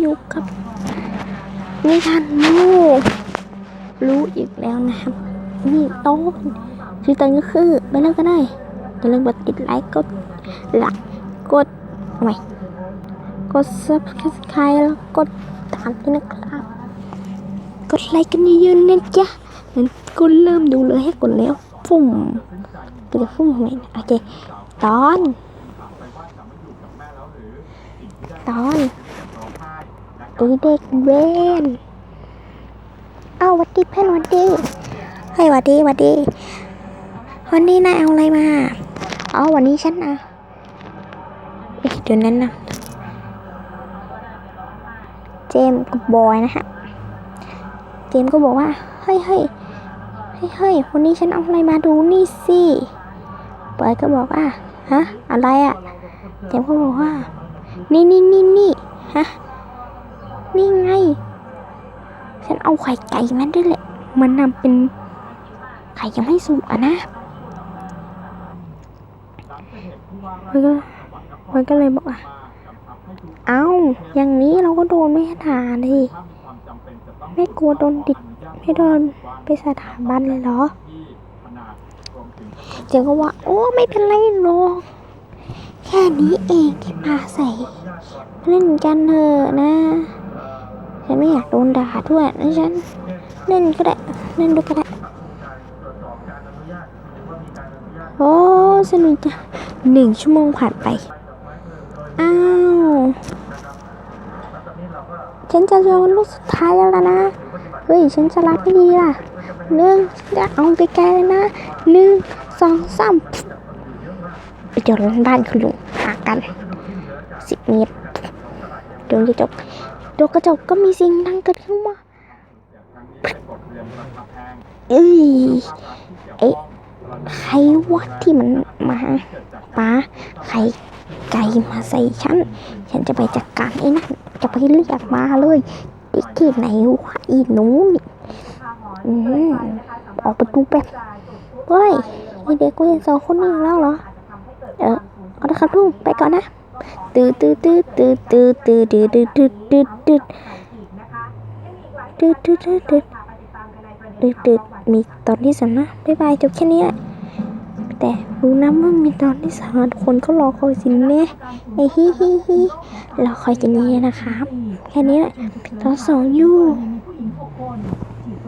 อยู่กับนิทานโมรู้อีกแล้วนะครับ นี่ต้นคือตอนก็คือไปเริ่มก็ได้อย่าลืมกดติดไลค์กดหลักกดทำไมกด subscribe แล้วกดตามด้วยนะครับ กดไลค์กันเยอะๆนะจ๊ะงั้นก็เริ่มดูเลยให้กดแล้วฟุ่มก็จะฟุ่มยังไงนะโอเคตอน ตอน ไอเด็กเวนเอาหวัดดีเพื่อนหวัดดีเฮ้ยหวัดดีหวัดดี วันนี้นายเอาอะไรมาอ๋อวันนี้ฉันนะเอ๊ะเดี๋ยวนั้นนะเจมส์กับบอยนะฮะเจมส์ก็บอกว่าเฮ้ยเฮ้ยเฮ้ยเฮ้ยวันนี้ฉันเอาอะไรมาดูนี่สิบอยก็บอกว่าฮะอะไรอะ่ะเจมส์ก็บอกว่า นี่นี่นี่นี่ฮะ นี่ไง ฉันเอาไข่ไก่มาด้วยแหละ มันนำเป็นไข่ยังไม่สุกอะนะมันก็มันก็เลยบอกว่าเอาอย่างนี้เราก็โดนไม่ด่าดิไม่กลัวโดนติดไม่โดนไปสถาบันเลยเหรอเจมส์ก็ว่า โอ้ไม่เป็นไรหรอกแค่นี้เองที่ปาใส่ เล่นกันเถอะนะ ฉันไม่อยากโดนด่าด้วยนะฉันเล่นก็ได้เล่นดูก็ได้โอ้สนุกจังหนึ่งชั่วโมงผ่านไป อ้าว ฉันจะโยนลูกสุดท้ายแล้วนะ เฮ้ย ฉันจะรับไม่ดีล่ะหนึ่งจะเอาไปไกลๆเลยนะหนึ่งสองสามไปจอดบ้านคุณลุงหากันสิบเมตรโดนกระจก โดนกระจกก็มีสิ่งดังเกิดขึ้นมาเอ้ยไอ้ใครวะที่มันมาป้าไข่ไก่มาใส่ฉัน ฉันจะไปจัดการไอ้นั่นจะไปเรียกมาเลยเด็กที่ไหนวะอีหนูนี่อืมออกประตูแบบเฮ้ยไอเด็กกูยังสองคนนี้แล้วเหรอ เออเอาละครับลุงไปก่อนนะ ตืดตืดตืดตืดตืดตืดตืดตืดตืดตืดตืดตืดตืดตืดตืดตืดตืดมีตอนที่สองนะบ๊ายบายจบแค่นี้แหละแต่รู้นะว่ามีตอนที่สามคนก็รอคอยสินแน่ไอ้ฮิฮิฮิรอคอยจะนี้นะครับ แค่นี้แหละตอนสองอยู่